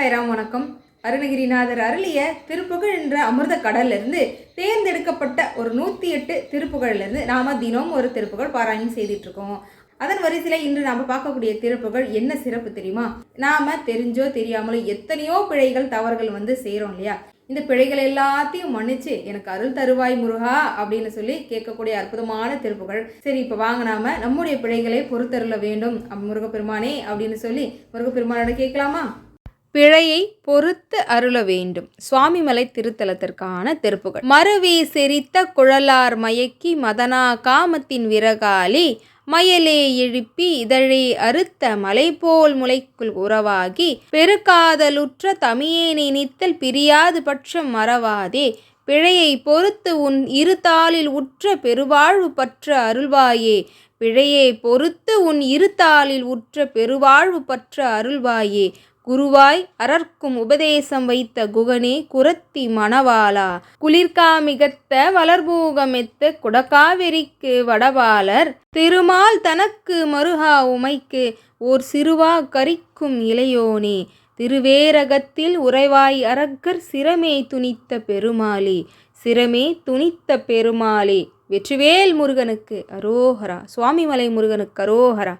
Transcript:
சாய்ராம் வணக்கம். அருணகிரிநாதர் அருளிய திருப்புகழ் என்ற அமிர்த கடல்லிருந்து தேர்ந்தெடுக்கப்பட்ட ஒரு நூற்றி எட்டு திருப்புகழ்ல நாம் தினமும் தினம் ஒரு திருப்புகழ் பாராயணம் செய்துட்டு இருக்கோம் அதன் வரிசையில் இன்று நாம் பார்க்கக்கூடிய திருப்புகள் என்ன சிறப்பு தெரியுமா? நாம் தெரிஞ்சோ தெரியாமலோ எத்தனையோ பிழைகள் தவறுகள் வந்து செய்கிறோம் இல்லையா? இந்த பிழைகள் எல்லாத்தையும் மன்னிச்சு எனக்கு அருள் தருவாய் முருகா அப்படின்னு சொல்லி கேட்கக்கூடிய அற்புதமான திருப்புகழ். சரி இப்போ வாங்க நாம நம்முடைய பிழைகளை பொறுத்தருள வேண்டும். முருகப்பெருமானே அப்படின்னு சொல்லி முருகப்பெருமானோட கேட்கலாமா? பிழையை பொறுத்து அருள வேண்டும். சுவாமிமலை திருத்தலத்திற்கான திருப்புகள். மருவி செரித்த குழலார் மயக்கி மதனா காமத்தின் விறகாலி மயலே எழுப்பி இதழே அறுத்த மலை போல் முளைக்குள் உறவாகி பெருக்காதலுற்ற தமியேனை நித்தல் பிரியாது பட்சம் மறவாதே. பிழையை பொறுத்து உன் இருத்தாளில் உற்ற பெருவாழ்வு பற்ற அருள்வாயே. பிழையை பொறுத்து உன் இருத்தாளில் உற்ற பெருவாழ்வு பற்ற அருள்வாயே. குருவாய் அரர்க்கும் உபதேசம் வைத்த குகனே குரத்தி மணவாளா. குளிர்காமிகத்த வளர்பூகமெத்த குடக்காவிரிக்கு வடவாளர். திருமால் தனக்கு மருகா உமைக்கு ஓர் சிறுவா கரிக்கும் இளையோனே. திருவேரகத்தில் உறைவாய் அரக்கர் சிரமே துணித்த பெருமாளே. சிரமே துணித்த பெருமாளே. வெற்றிவேல் முருகனுக்கு அரோஹரா. சுவாமிமலை முருகனுக்கு அரோஹரா.